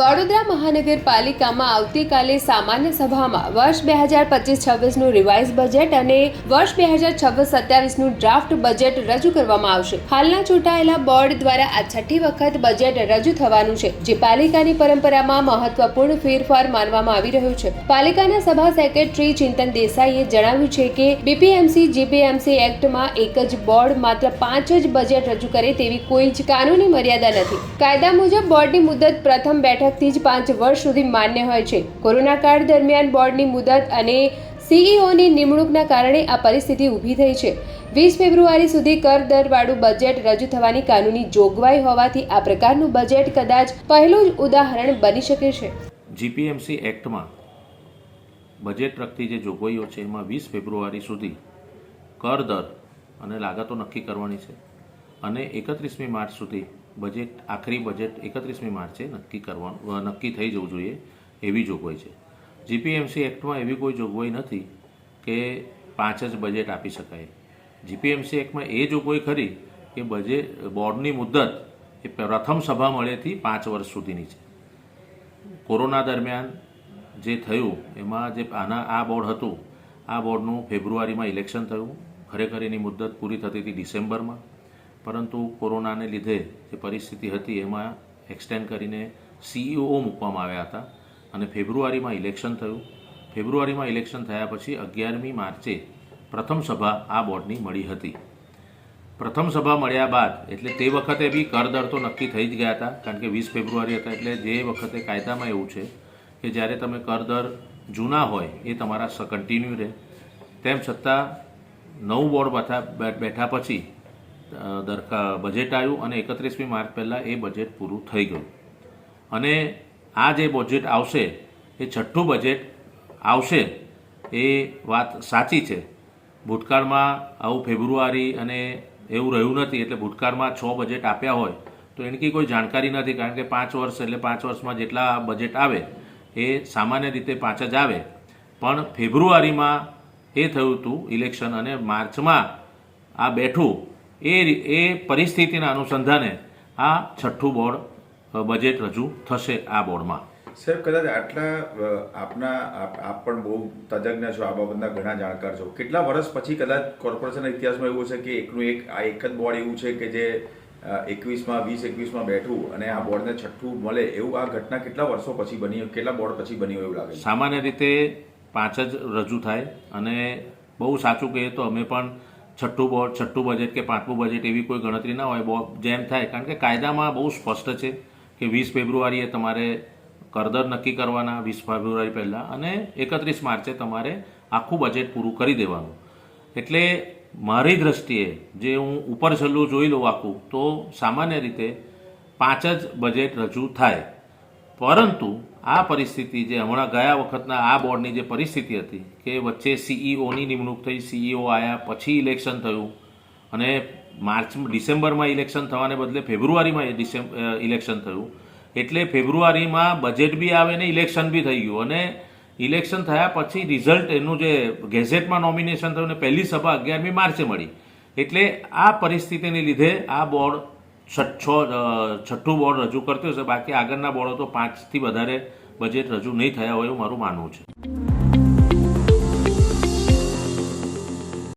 વડોદરા મહાનગરપાલિકામાં આવતીકાલે સામાન્ય સભામાં વર્ષ બે હજાર પચીસ છવ્વીસનું રિવાઇઝ બજેટ અને વર્ષ બે હજાર છવ્વીસ સત્યાવીસનું ડ્રાફ્ટ બજેટ રજૂ કરવામાં આવશે. હાલના ચૂંટાયેલા બોર્ડ દ્વારા આ છઠ્ઠી વખત બજેટ રજૂ થવાનું છે, જે પાલિકાની પરંપરામાં મહત્વપૂર્ણ ફેરફાર માનવામાં આવી રહ્યો છે. પાલિકાના સભા સેક્રેટરી ચિંતન દેસાઈએ જણાવ્યું છે કે બીપીએમસી જીપીએમસી એક્ટમાં એક જ બોર્ડ માત્ર પાંચ જ બજેટ રજૂ કરે તેવી કોઈ જ કાનૂની મર્યાદા નથી. કાયદા મુજબ બોર્ડની મુદત પ્રથમ બેઠકથી જ પાંચ વર્ષ સુધી માન્ય હોય છે. કોરોના કાળ દરમિયાન બોર્ડની મુદત અને સીઈઓની નિમણૂકના કારણે આ પરિસ્થિતિ ઊભી થઈ છે. વીસ ફેબ્રુઆરી સુધી કર દરવાળું બજેટ રજૂ થવાની કાનૂની જોગવાઈ હોવાથી આ પ્રકારનું બજેટ કદાચ પહેલું જ ઉદાહરણ બની શકે છે. જીપીએમસી એક્ટમાં બજેટ લગતી જે જોગવાઈઓ છે, એમાં વીસ ફેબ્રુઆરી સુધી કર દર અને લાગતો નક્કી કરવાની છે. અને એકત્રીસમી માર્ચ સુધી બજેટ, આખરી બજેટ એકત્રીસમી માર્ચે નક્કી કરવાનું નક્કી થઈ જવું જોઈએ એવી જોગવાઈ છે. જીપીએમસી એક્ટમાં એવી કોઈ જોગવાઈ નથી કે પાંચ જ બજેટ આપી શકાય. જીપીએમસી એક્ટમાં એ જોગવાઈ ખરી કે બજેટ બોર્ડની મુદ્દત એ પ્રથમ સભા મળેથી પાંચ વર્ષ સુધીની છે. કોરોના દરમિયાન જે થયું, એમાં જે આના, આ બોર્ડ હતું, આ બોર્ડનું ફેબ્રુઆરીમાં ઇલેક્શન થયું. ખરેખર એની મુદ્દત પૂરી થતી હતી ડિસેમ્બરમાં. પરંતુ કોરોનાને લીધે જે પરિસ્થિતિ હતી એમાં એક્સટેન્ડ કરીને સીઈઓ મૂકવામાં આવ્યા હતા અને ફેબ્રુઆરીમાં ઇલેક્શન થયું. ફેબ્રુઆરીમાં ઇલેક્શન થયા પછી અગિયારમી માર્ચે પ્રથમ સભા આ બોર્ડની મળી હતી. પ્રથમ સભા મળ્યા બાદ એટલે તે વખતે બી કરદર તો નક્કી થઈ જ ગયા હતા, કારણ કે વીસ ફેબ્રુઆરી હતા એટલે જે વખતે કાયદામાં એવું છે કે જ્યારે તમે કરદર જૂના હોય એ તમારા કન્ટિન્યુ રહે. તેમ છતાં નવું બોર્ડ બેઠા પછી દરખા બજેટ આવ્યું અને એકત્રીસમી માર્ચ પહેલાં એ બજેટ પૂરું થઈ ગયું. અને આ જે બજેટ આવશે, એ છઠ્ઠું બજેટ આવશે, એ વાત સાચી છે. ભૂતકાળમાં આવું ફેબ્રુઆરી અને એવું રહ્યું નથી, એટલે ભૂતકાળમાં છ બજેટ આપ્યા હોય, તો એની કોઈ જાણકારી નથી, કારણ કે પાંચ વર્ષ એટલે પાંચ વર્ષમાં જેટલા બજેટ આવે, એ સામાન્ય રીતે પાંચ જ આવે. પણ ફેબ્રુઆરીમાં એ થયું હતું ઇલેક્શન અને માર્ચમાં આ બેઠું એ એ પરિસ્થિતિના અનુસંધાને આ છઠ્ઠું બોર્ડ બજેટ રજૂ થશે આ બોર્ડમાં. સાહેબ કદાચ આટલા આપના આપ પણ બહુ તજજ્ઞ છો આ બાબતના ઘણા જાણકાર છો. કેટલા વર્ષ પછી કદાચ કોર્પોરેશનના ઇતિહાસમાં એવું છે કે એકનું એક આ એક જ બોર્ડ એવું છે કે જે એકવીસમાં વીસ એકવીસમાં બેઠું અને આ બોર્ડને છઠ્ઠું મળે એવું આ ઘટના કેટલા વર્ષો પછી બની કેટલા બોર્ડ પછી બની એવું લાગે સામાન્ય રીતે પાંચ જ રજૂ થાય અને બહુ સાચું કહીએ તો અમે પણ છઠ્ઠું બોર્ડ છઠ્ઠું બજેટ કે પાંચમું બજેટ એવી કોઈ ગણતરી ના હોય જેમ થાય. કારણ કે કાયદામાં બહુ સ્પષ્ટ છે કે વીસ ફેબ્રુઆરીએ તમારે કરદર નક્કી કરવાના, વીસ ફેબ્રુઆરી પહેલાં અને એકત્રીસ માર્ચે તમારે આખું બજેટ પૂરું કરી દેવાનું. એટલે મારી દ્રષ્ટિએ જે હું ઉપર છેલ્લું જોઈ લઉં આખું, તો સામાન્ય રીતે પાંચ જ બજેટ રજૂ થાય. પરંતુ આ પરિસ્થિતિ જે હમણાં ગયા વખતના આ બોર્ડની જે પરિસ્થિતિ હતી કે વચ્ચે સીઈઓની નિમણૂક થઈ સીઈઓ આવ્યા પછી ઇલેક્શન થયું અને માર્ચ, ડિસેમ્બરમાં ઇલેક્શન થવાને બદલે ફેબ્રુઆરીમાં ડિસેમ્બ ઇલેક્શન થયું. એટલે ફેબ્રુઆરીમાં બજેટ બી આવે ને ઇલેક્શન બી થઈ ગયું અને ઇલેક્શન થયા પછી રિઝલ્ટ એનું જે ગેઝેટમાં નોમિનેશન થયું ને પહેલી સભા અગિયારમી માર્ચે મળી. એટલે આ પરિસ્થિતિને લીધે આ બોર્ડ છ- છ છઠ્ઠું બોર્ડ રજૂ કરતું હશે બાકી આગળના બોર્ડો તો પાંચથી વધારે બજેટ રજૂ નહીં થયા હોય એવું મારું માનવું છે.